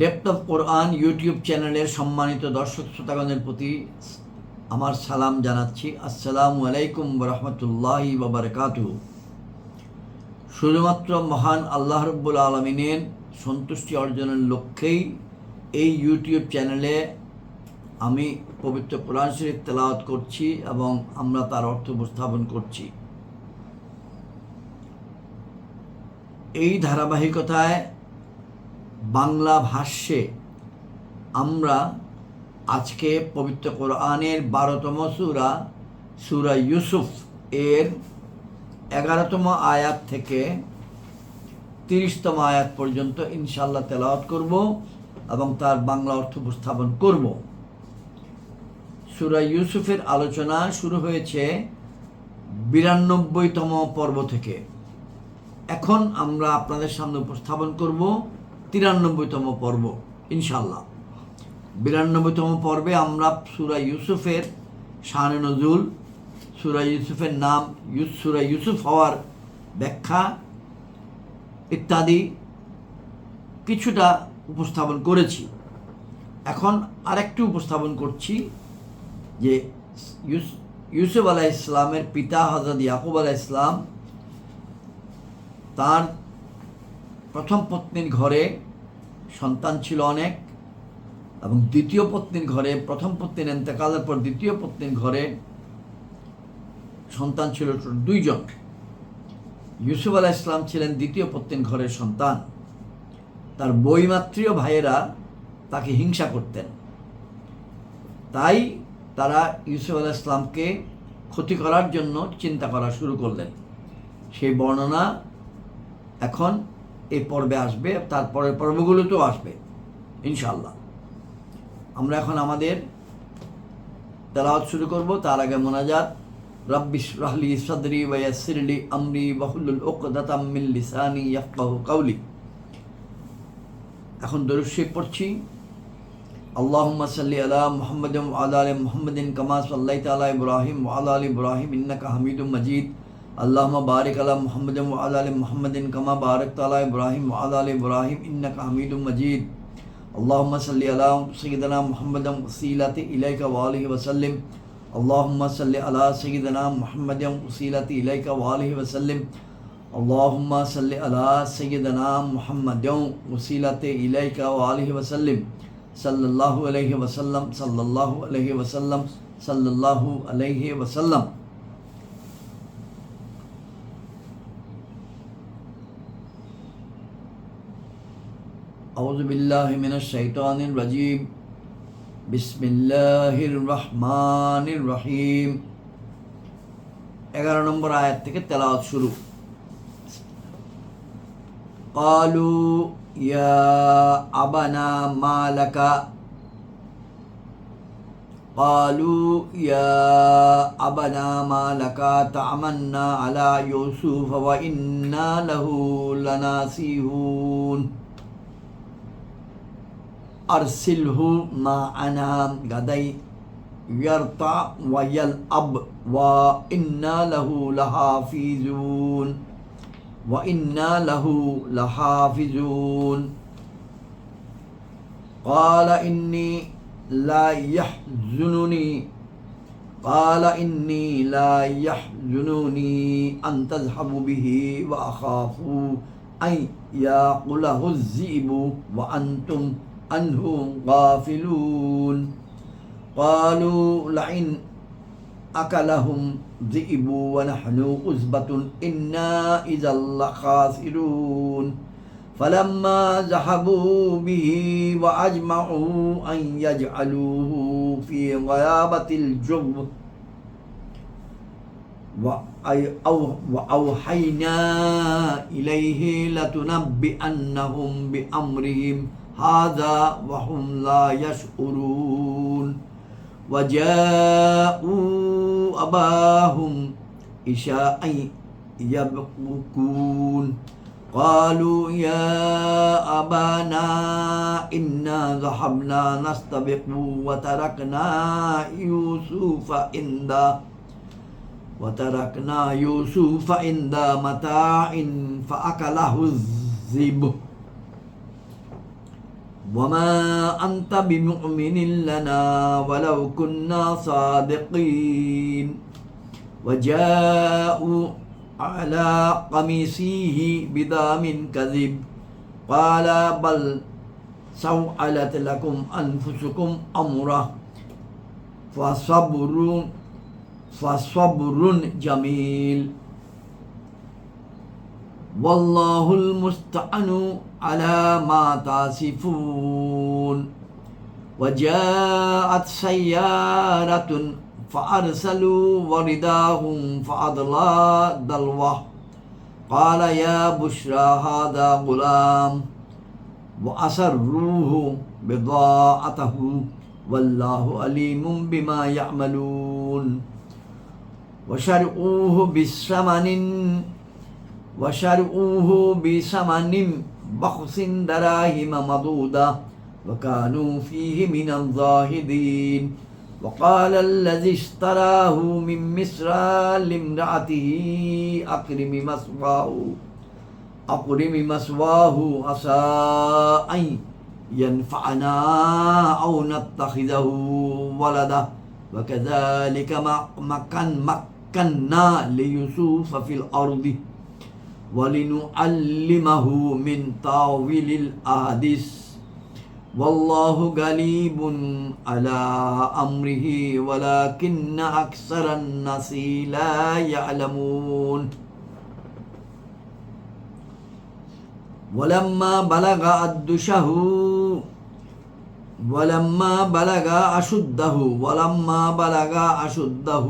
Depth of Quran YouTube চ্যানেলের সম্মানিত দর্শক শ্রোতাগণের প্রতি আমার সালাম জানাচ্ছি। আসসালামু আলাইকুম রহমতুল্লাহি বাবরকাতু শুধুমাত্র মহান আল্লাহ রব্বুল আলমিনের সন্তুষ্টি অর্জনের লক্ষ্যেই এই ইউটিউব চ্যানেলে আমি পবিত্র কোরআন শরীফ তেলাওয়াত করছি এবং আমরা তার অর্থ উপস্থাপন করছি। এই ধারাবাহিকতায় বাংলা ভাষ্যে আমরা আজকে পবিত্র কোরআনের বারোতম সুরা সুরা ইউসুফ এর এগারোতম আয়াত থেকে তিরিশতম আয়াত পর্যন্ত ইনশাল্লাহ তেলাওয়াত করব এবং তার বাংলা অর্থ উপস্থাপন করব। সুরা ইউসুফের আলোচনা শুরু হয়েছে বিরানব্বইতম পর্ব থেকে। এখন আমরা আপনাদের সামনে উপস্থাপন করব তিরানব্বইতম পর্ব ইনশাল্লাহ বিরানব্বইতম পর্বে আমরা সুরা ইউসুফের শাহানে নজুল, সুরা ইউসুফের নাম সুরা ইউসুফ হওয়ার ব্যাখ্যা ইত্যাদি কিছুটা উপস্থাপন করেছি। এখন আরেকটু উপস্থাপন করছি যে ইউস, ইউসুফ আলাহ ইসলামের পিতা হজরত ইয়াকুব আলাহ ইসলাম তার প্রথম পত্নীর ঘরে সন্তান ছিল অনেক এবং দ্বিতীয় পত্নীর ঘরে, প্রথম পত্নীর এন্তেকালের পর দ্বিতীয় পত্নীর ঘরে সন্তান ছিল দুইজন। ইউসুফ আলাহ ইসলাম ছিলেন দ্বিতীয় পত্নীর ঘরের সন্তান। তার বইমাত্রীয় ভাইয়েরা তাকে হিংসা করতেন। তাই তারা ইউসুফ আলাহ ইসলামকে ক্ষতি করার জন্য চিন্তা করা শুরু করলেন। সেই বর্ণনা এখন এই পর্বে আসবে, তারপরের পর্বগুলোতেও আসবে ইনশাল্লাহ আমরা এখন আমাদের তেলাওয়াত শুরু করব, তার আগে মোনাজাত। রব্বিশ রাহলি সদরি ওয়াসিরলি আমরি বাহুলুল উকদাতাম মিন লিসানি ইয়াফকাহু কাউলি এখন দরুদ শরীফ পড়ছি। আল্লাহুম্মা সাল্লি আলা মুহাম্মাদিন ওয়া আলা আলি মুহাম্মাদিন কামা সাল্লাইতা আলা ইব্রাহিম ওয়া আলা আলি ইব্রাহিম ইন্নাকা হামিদুম মাজিদ। اللهم بارك على محمد وعلى آل محمد كما باركت على إبراهيم وعلى آل إبراهيم إنك حميد مجيد. اللهم صل على سيدنا محمد وسيلة إليك وآله وسلم. اللهم صل على سيدنا محمد وسيلة إليك وآله وسلم. اللهم صل على سيدنا محمد وسيلة إليك وآله وسلم. صلى الله عليه وسلم صلى الله عليه وسلم صلى الله عليه وسلم. أعوذ بالله من الشيطان الرجيم بسم الله الرحمن الرحيم এগারো নম্বর আয়াত থেকে তেলাওয়াত শুরু قالوا يا أبنا ما لك قالوا يا أبنا ما لك تعمنا على يوسف وإنا له لناسيهون أرسله معنا غدي يرتع ويلعب وإنا له لحافظون وإنا له لحافظون قال إني لا يحزنني. قال إني لا يحزنني أن تذهبوا به وأخاف أن يأكله الذئب وأنتم عنه غافلون. قالوا لئن أكلهم ذئب ونحن عزبة إنا إذا لخاسرون. فلما ذهبوا به وأجمعوا أن يجعلوه في غيابة الجب وأوحينا إليه لتنبئنهم بأمرهم. هذا وهم لا يشعرون. وجاءوا أباهم إشاء يبكون. قالوا يا أبانا إنا ذهبنا نستبق وتركنا يوسف عند وتركنا يوسف عند متاع فأكله الذئب. وما أنت بمؤمن لنا ولو كنا صادقين وجاءوا على قميصه بدام كذب قال بل سوعلت لكم أنفسكم أمره فصبر فصبر جميل والله المستعان على ما تصفون وجاءت سيارة فأرسلوا ورداهم فأضلى دلوه. قال يا بشرى هذا غلام. وأسروه بضاعته. والله عليم بما يعملون. وشرعوه بثمن وشرعوه بثمن بخس دراهم مضودة وكانوا فيه من الزاهدين وقال الذي اشتراه من مصر لامرأته أكرم مثواه أكرم مثواه عسى أن ينفعنا أو نتخذه ولدا وكذلك مكن مكنا ليوسف في الأرض ولنعلمه من تاويل الأحاديث والله غالب على أمره ولكن أكثر الناس لا يعلمون ولما بلغ أدشه ولما بلغ أشده ولما بلغ أشده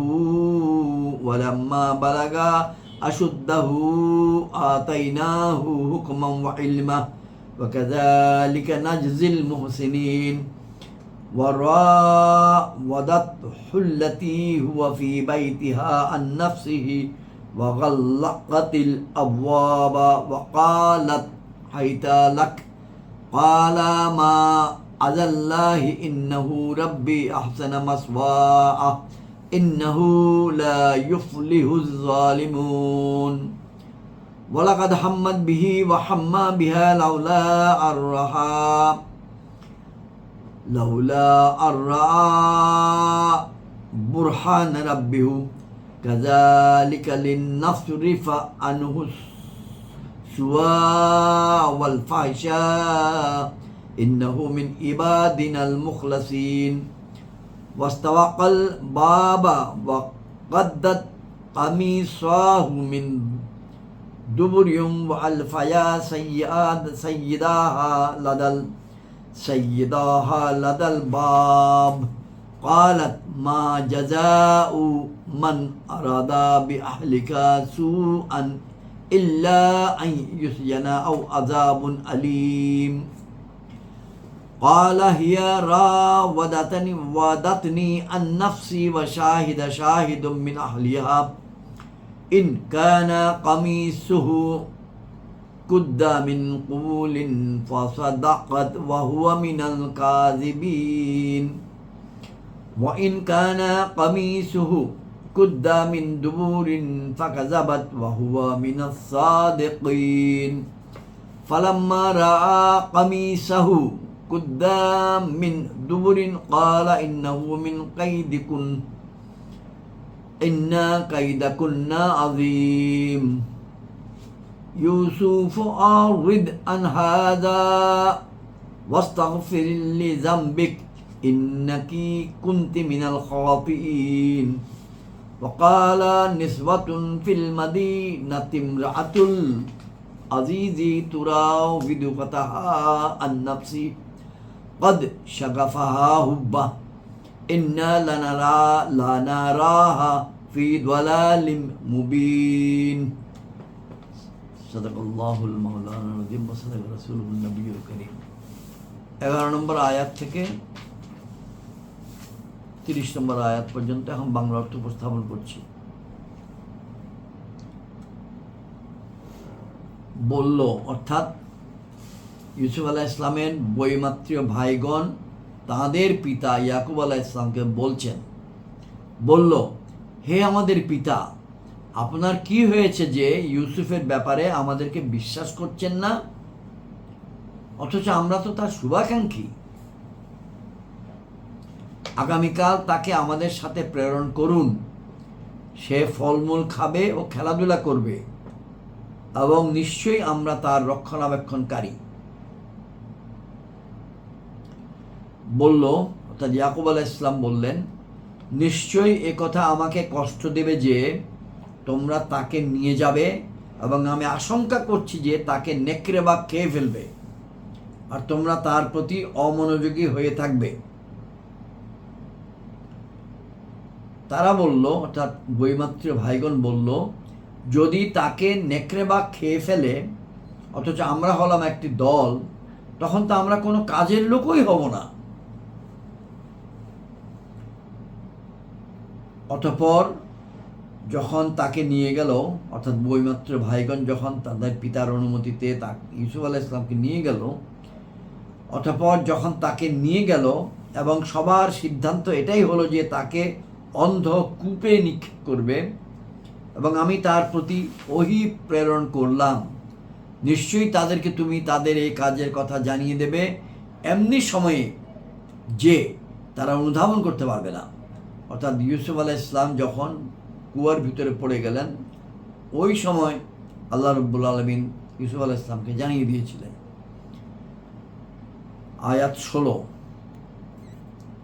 ولما بلغ أشده آتيناه حكما وعلما وكذلك نجزي المحسنين. وراودته التي هو في بيتها عن نفسه وغلقت الأبواب وقالت حيت لك قال ما على الله إنه ربي أحسن مثواه إنه لا يفلح الظالمون. ولقد حمد به وحمى بها لولا الرحى لولا الرعى برهان ربه. كذلك لنصرف عنه السوء والفحشاء إنه من عبادنا المخلصين. واستوق الباب وقدت قميصاه من دبر وألفيا سيئات سيداها لدى سيداها لدى الباب. قالت ما جزاء من أراد بأهلك سوءا إلا أن يسجن أو عذاب أليم. قال هي راودتني ودتني عن نفسي وشاهد شاهد من أهلها. إن كان قميصه قد من قبول فصدقت وهو من الكاذبين. وإن كان قميصه قد من دبور فكذبت وهو من الصادقين. فلما رأى قميصه قد من دبر قال إنه من قيدكن. إن كيدكن عظيم. يوسف أعرض عن هذا واستغفر لذنبك. إنك كنت من الخاطئين. وقال نسوة في المدينة امرأة العزيز تراود فتحها عن কদ শাগাফাহা হুব্বা ইন্না লানারা লানারাহা ফি দলালিম মুবিন সদাকাল্লাহুল মাওলানা নজিম সাদাক রাসূলুল নবিয়ুল করিম 11 নম্বর আয়াত থেকে 30 নম্বর আয়াত পর্যন্ত এখন বাংলা অর্থ উপস্থাপন করছি। বলল, অর্থাৎ ইউসুফ আলাহ ইসলামের বৈমাত্রীয় ভাইগণ তাদের পিতা ইয়াকুব আলাহ ইসলামকে বলছেন, বলল, হে আমাদের পিতা, আপনার কি হয়েছে যে ইউসুফের ব্যাপারে আমাদেরকে বিশ্বাস করছেন না? অথচ আমরা তো তার শুভাকাঙ্ক্ষী। আগামীকাল তাকে আমাদের সাথে প্রেরণ করুন। সে ফলমূল খাবে ও খেলাধুলা করবে এবং নিশ্চয়ই আমরা তার রক্ষণাবেক্ষণকারী। বলল, অর্থাৎ ইয়াকুব আলাহ ইসলাম বললেন, নিশ্চয়ই এ কথা আমাকে কষ্ট দেবে যে তোমরা তাকে নিয়ে যাবে এবং আমি আশঙ্কা করছি যে তাকে নেকড়ে বা খেয়ে ফেলবে আর তোমরা তার প্রতি অমনোযোগী হয়ে থাকবে। তারা বলল, অর্থাৎ বৈমাত্রী ভাইগণ বলল, যদি তাকে নেকড়ে বা খেয়ে ফেলে, অথচ আমরা হলাম একটি দল, তখন তো আমরা কোনো কাজের লোকই হব না। অতপর যখন তাকে নিয়ে গেল, অর্থাৎ বইমাত্র ভাইগণ যখন তাদের পিতার অনুমতিতে তা ইউসুফ আলাহ ইসলামকে নিয়ে গেল, অতপর যখন তাকে নিয়ে গেল এবং সবার সিদ্ধান্ত এটাই হলো যে তাকে অন্ধ কূপে নিক্ষেপ করবে এবং আমি তার প্রতি ওহি প্রেরণ করলাম। নিশ্চয়ই তাদেরকে তুমি তাদের এই কাজের কথা জানিয়ে দেবে, এমনি সময়ে যে তারা অনুধাবন করতে পারবে না। অর্থাৎ ইউসুফ আলাহ ইসলাম যখন কুয়ার ভিতরে পড়ে গেলেন, ওই সময় আল্লাহ রব্বুল আলমিন ইউসুফ আলাহ ইসলামকে জানিয়ে দিয়েছিলেন। আয়াত ষোলো।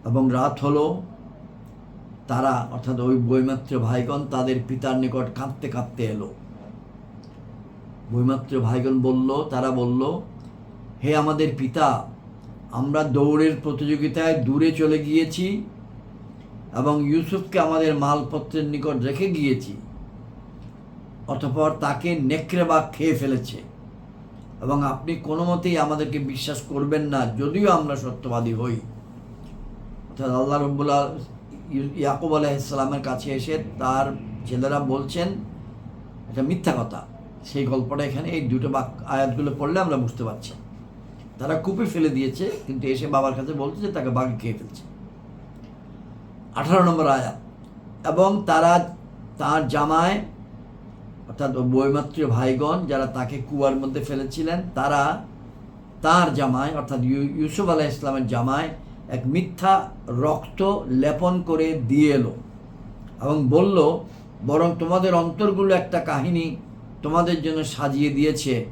এবং রাত হলো, তারা, অর্থাৎ ওই বৈমাত্র ভাইগণ তাদের পিতার নিকট কাঁদতে কাঁদতে এলো। বৈমাত্র ভাইগণ বলল, তারা বলল, হে আমাদের পিতা, আমরা দৌড়ের প্রতিযোগিতায় দূরে চলে গিয়েছি এবং ইউসুফকে আমাদের মালপত্রের নিকট রেখে গিয়েছি। অতপর তাকে নেকড়ে বা খেয়ে ফেলেছে। এবং আপনি কোনো মতেই আমাদেরকে বিশ্বাস করবেন না, যদিও আমরা সত্যবাদী হই। অর্থাৎ আল্লাহ রব্বুল্লাহ ইয়াকুব আলাইসালামের কাছে এসে তার ছেলেরা বলছেন, এটা মিথ্যা কথা। সেই গল্পটা এখানে এই দুটো বাক, আয়াতগুলো পড়লে আমরা বুঝতে পারছি। তারা কুপে ফেলে দিয়েছে, কিন্তু এসে বাবার কাছে বলছে যে তাকে বাঘ খেয়ে ফেলছে। আঠারো নম্বর আয়াত এবং তারা তার জামায়, অর্থাৎ বৈমাত্রীয় ভাইগণ যারা তাকে কুয়ার মধ্যে ফেলেছিলেন, তারা তার জামায়, অর্থাৎ ইউ- ইউসুফ আলাহ ইসলামের জামায় এক মিথ্যা রক্ত লেপন করে দিয়ে এলো এবং বলল, বরং তোমাদের অন্তরগুলো একটা কাহিনী তোমাদের জন্য সাজিয়ে দিয়েছে।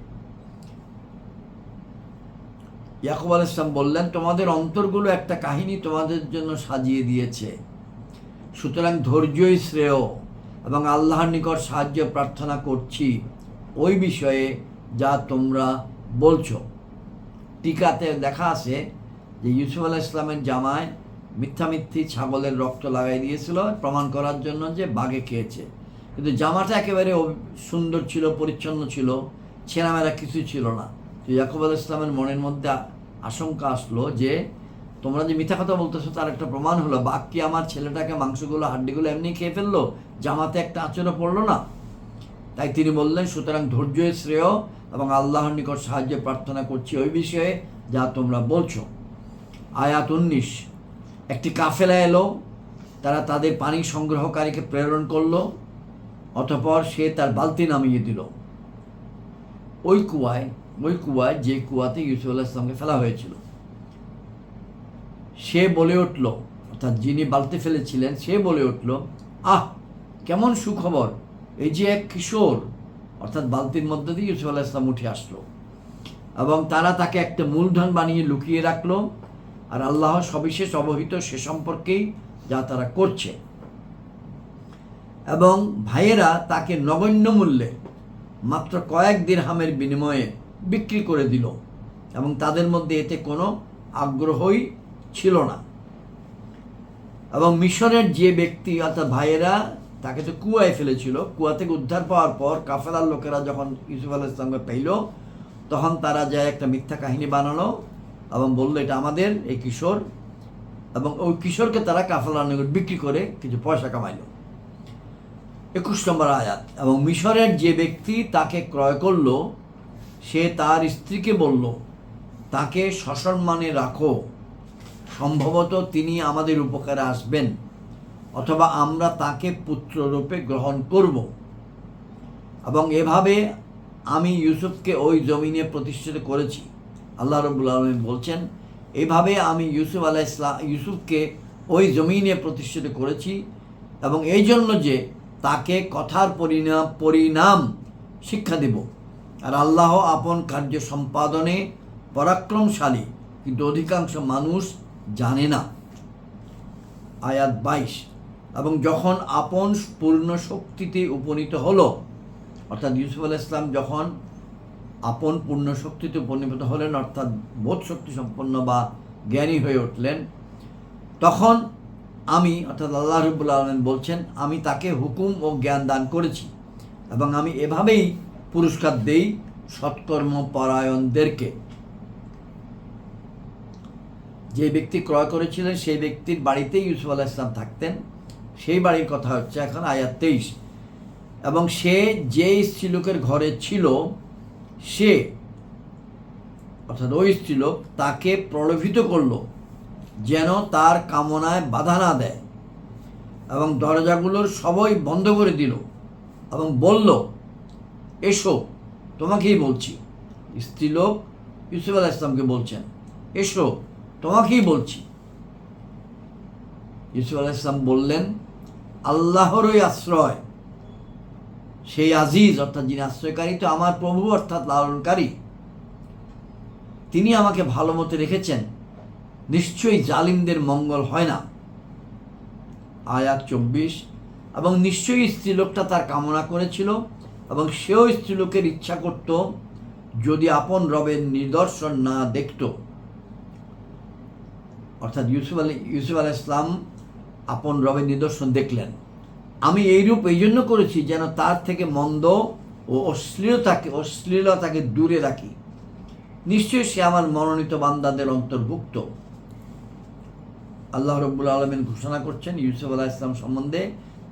ইয়াকুব আল ইসলাম বললেন, তোমাদের অন্তরগুলো একটা কাহিনী তোমাদের জন্য সাজিয়ে দিয়েছে। সুতরাং ধৈর্যই শ্রেয় এবং আল্লাহর নিকট সাহায্য প্রার্থনা করছি ওই বিষয়ে যা তোমরা বলছো। টিকাতে দেখা আছে যে ইউসুফ আলাহ ইসলামের জামায় মিথ্যামিথ্যি ছাগলের রক্ত লাগাই দিয়েছিল, প্রমাণ করার জন্য যে বাঘে খেয়েছে। কিন্তু জামাটা একেবারে সুন্দর ছিল, পরিচ্ছন্ন ছিল, ছেঁড়ামেরা কিছুই ছিল না। তো ইয়াকুব আল ইসলামের মনের মধ্যে আশঙ্কা আসলো যে তোমরা যে মিথ্যা কথা বলতেছো, তার একটা প্রমাণ হলো কি আমার ছেলেটাকে, মাংসগুলো, হাড্ডিগুলো এমনি খেয়ে ফেলল, জামাতে একটা আচরণ পড়ল না। তাই তিনি বললেন, সুতরাং ধৈর্যের শ্রেয় এবং আল্লাহর নিকট সাহায্য প্রার্থনা করছি ওই বিষয়ে যা তোমরা বলছো। আয়াত উনিশ। একটি কাফেলা এলো, তারা তাদের পানি সংগ্রহকারীকে প্রেরণ করল, অতপর সে তার বালতি নামিয়ে দিল। ওই কুয়ায় ওই কুয়ায় যে কুয়াতে ইউসুফ আল্লাহ ইসলামকে ফেলা হয়েছিল। সে বলে উঠল, অর্থাৎ যিনি বালতি ফেলেছিলেন, সে বলে উঠল, আহ, কেমন সুখবর, এই যে এক কিশোর। অর্থাৎ বালতির মধ্যে দিয়ে ইউসুফ আল্লাহ ইসলাম উঠে আসলো এবং তারা তাকে একটা মূলধন বানিয়ে লুকিয়ে রাখল আর আল্লাহ সবিশেষ অবহিত সে সম্পর্কেই যা তারা করছে। এবং ভাইয়েরা তাকে নগণ্য মূল্যে মাত্র কয়েক দিরহামের বিনিময়ে বিক্রি করে দিল এবং তাদের মধ্যে এতে কোনো আগ্রহই ছিল না এবং মিশরের যে ব্যক্তি অর্থাৎ ভাইয়েরা, তাকে তো কুয়ায় ফেলেছিল। কুয়া থেকে উদ্ধার পাওয়ার পর কাফেলার লোকেরা যখন ইউসুফ আলাহ ইসলামকে পেল তখন তারা যায় একটা মিথ্যা কাহিনী বানালো এবং বলল, এটা আমাদের, এই কিশোর। এবং ওই কিশোরকে তারা কাফেলার নিকট বিক্রি করে কিছু পয়সা কামাইলো। একুশ নম্বর আয়াত, এবং মিশরের যে ব্যক্তি তাকে ক্রয় করল, সে তার স্ত্রীকে বলল, তাকে সসম্মানে রাখো। সম্ভবত তিনি আমাদের উপকারে আসবেন, অথবা আমরা তাকে পুত্ররূপে গ্রহণ করব। এবং এভাবে আমি ইউসুফকে ওই জমিনে প্রতিষ্ঠিত করেছি। আল্লাহ রবুল আলমী বলছেন, এভাবে আমি ইউসুফ আলাহ ইসলাম ইউসুফকে ওই জমিনে প্রতিষ্ঠিত করেছি এবং এই জন্য যে তাকে কথার পরিণাম পরিণাম শিক্ষা দেব। আর আল্লাহ আপন কার্য সম্পাদনে পরাক্রমশালী, কিন্তু অধিকাংশ মানুষ জানে না। আয়াত বাইশ, এবং যখন আপন পূর্ণ শক্তিতে উপনীত হলো, অর্থাৎ ইউসুফ আলাহ ইসলাম যখন আপন পূর্ণ শক্তিতে উপনীত হলেন, অর্থাৎ বোধ শক্তি সম্পন্ন বা জ্ঞানী হয়ে উঠলেন, তখন আমি, অর্থাৎ আল্লাহ রবুল্লা আলম বলছেন, আমি তাকে হুকুম ও জ্ঞান দান করেছি, এবং আমি এভাবেই পুরস্কার দেই সৎকর্ম পরায়ণদেরকে যে ব্যক্তি ক্রয় করেছিলেন, সেই ব্যক্তির বাড়িতেই ইউসুফ আলাহ ইসলাম থাকতেন। সেই বাড়ির কথা হচ্ছে এখন আয়াত তেইশ। এবং সে যে স্ত্রীলোকের ঘরে ছিল, সে, অর্থাৎ ওই স্ত্রীলোক তাকে প্রলোভিত করল, যেন তার কামনায় বাধা না দেয়। এবং দরজাগুলোর সবই বন্ধ করে দিল এবং বলল, এসো, তোমাকেই বলছি। স্ত্রীলোক ইউসুফ আলাহ ইসলামকে বলছেন, এসো। তোমাকেই বলছি। ইউসুফ আলাহ ইসলাম বললেন, আল্লাহরই আশ্রয়। সেই আজিজ, অর্থাৎ যিনি আশ্রয়কারী, তো আমার প্রভু, অর্থাৎ লালনকারী। তিনি আমাকে ভালো মতো রেখেছেন। নিশ্চয়ই জালিমদের মঙ্গল হয় না। আয়াত চব্বিশ, এবং নিশ্চয়ই স্ত্রীলোকটা তার কামনা করেছিল, এবং সেও স্ত্রীলোকের ইচ্ছা করত, যদি আপন রবের নিদর্শন না দেখত। অর্থাৎ ইউসুফ আলী, ইউসুফ আলাহ ইসলাম আপন রবের নিদর্শন দেখলেন। আমি এইরূপ এই জন্য করেছি যেন তার থেকে মন্দ ও অশ্লীলতাকে অশ্লীলতাকে দূরে রাখি। নিশ্চয়ই সে আমার মনোনীত বান্দাদের অন্তর্ভুক্ত। আল্লাহ রব্বুল আলমিন ঘোষণা করছেন ইউসুফ আলাহ ইসলাম সম্বন্ধে,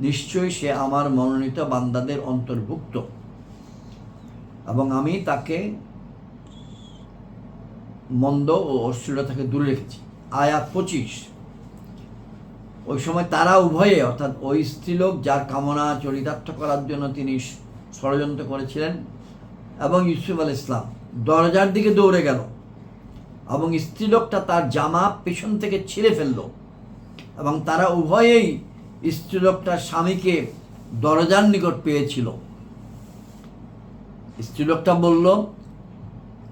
নিশ্চয়ই সে আমার মনোনীত বান্দাদের অন্তর্ভুক্ত। এবং আমি তাকে মন্দ ও অশ্লীলতাকে দূরে রেখেছি। আয়াত পঁচিশ। ওই সময় তারা উভয়ে, অর্থাৎ ওই স্ত্রীলোক যার কামনা চরিতার্থ করার জন্য তিনি ষড়যন্ত্র করেছিলেন, এবং ইউসুফ আল ইসলাম দরজার দিকে দৌড়ে গেল, এবং স্ত্রীলোকটা তার জামা পেছন থেকে ছিঁড়ে ফেলল, এবং তারা উভয়েই স্ত্রীলোকটার স্বামীকে দরজার নিকট পেয়েছিল। স্ত্রীলোকটা বলল,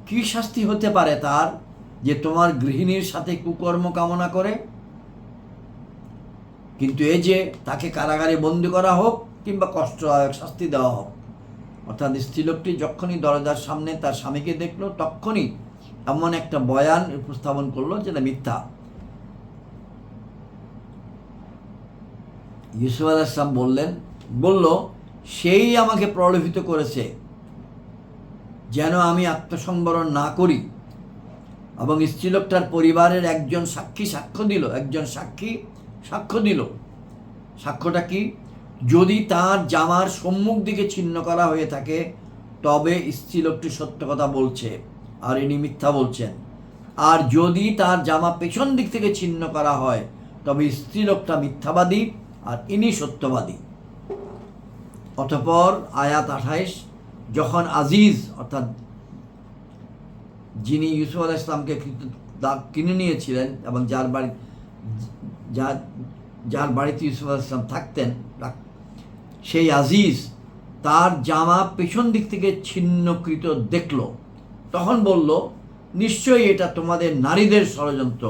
কি শাস্তি হতে পারে তার? যে তোমার গৃহিণীর সাথে কুকর্ম কামনা করে। কিন্তু এই যে তাকে কারাগারে বন্দি করা হোক কিংবা কষ্টদায়ক শাস্তি দেওয়া হোক, অর্থাৎ স্ত্রীলোকটি যখনই দরজার সামনে তার স্বামীকে দেখল, তখনই এমন একটা বয়ান উপস্থাপন করল যেটা মিথ্যা। ইউসুফ আল ইসলাম বললেন, বলল, সেই আমাকে প্রলোভিত করেছে, যেন আমি আত্মসম্বরণ না করি। এবং স্ত্রীলোকটার পরিবারের একজন সাক্ষী সাক্ষ্য দিল, একজন সাক্ষী সাক্ষ্য দিল। সাক্ষ্যটা কি? যদি তার জামার সম্মুখ দিকে ছিন্ন করা হয়ে থাকে, তবে স্ত্রীলোকটি সত্য কথা বলছে, আর ইনি মিথ্যা বলছেন। আর যদি তার জামা পেছন দিক থেকে ছিন্ন করা হয়, তবে স্ত্রীলোকটা মিথ্যাবাদী আর ইনি সত্যবাদী। অতপর আয়াত আঠাইশ, যখন আজিজ, অর্থাৎ যিনি ইউসুফ আল ইসলামকে কিনে নিয়েছিলেন এবং যার বাড়ি যার যার বাড়িতে ইউসুফ আল ইসলাম থাকতেন সেই আজিজ তার জামা পেছন দিক থেকে ছিন্নকৃত দেখল। তখন বলল, নিশ্চয়ই এটা তোমাদের নারীদের ষড়যন্ত্র।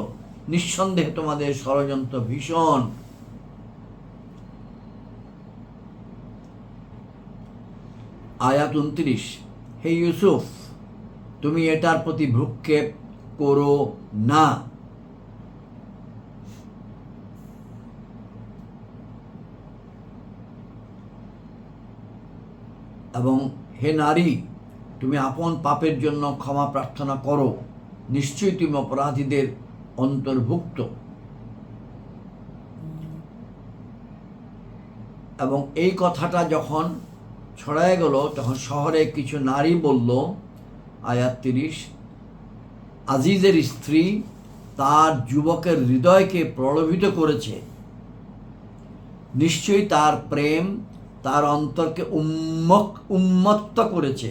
নিঃসন্দেহে তোমাদের ষড়যন্ত্র ভীষণ। আয়াত উনত্রিশ, হে ইউসুফ তুমি এটার প্রতি ভ্রুক্ষেপ করো না। এবং হে নারী, তুমি আপন পাপের জন্য ক্ষমা প্রার্থনা করো। নিশ্চয়ই তুমি অপরাধীদের অন্তর্ভুক্ত। এবং এই কথাটা যখন ছড়ায় গেল, তখন শহরে কিছু নারী বলল আয়াত তিরিশ, আজিজের স্ত্রী তার যুবকের হৃদয়কে প্রলোভিত করেছে। নিশ্চয়ই তার প্রেম তার অন্তরকে উন্মক উন্মত্ত করেছে।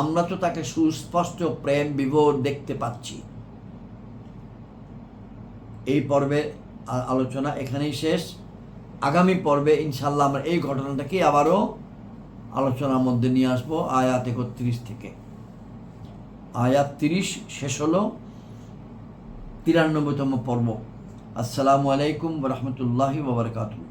আমরা তো তাকে সুস্পষ্ট প্রেম বিভোর দেখতে পাচ্ছি। এই পর্বে আলোচনা এখানেই শেষ। আগামী পর্বে ইনশাল্লাহ আমরা এই ঘটনাটাকে আবারও আলোচনার মধ্যে নিয়ে আসব, আয়াত একত্রিশ থেকে। আয়াত তিরিশ শেষ হলো। তিরানব্বইতম পর্ব। আসসালামু আলাইকুম রহমতুল্লাহি ওবরকাতুহ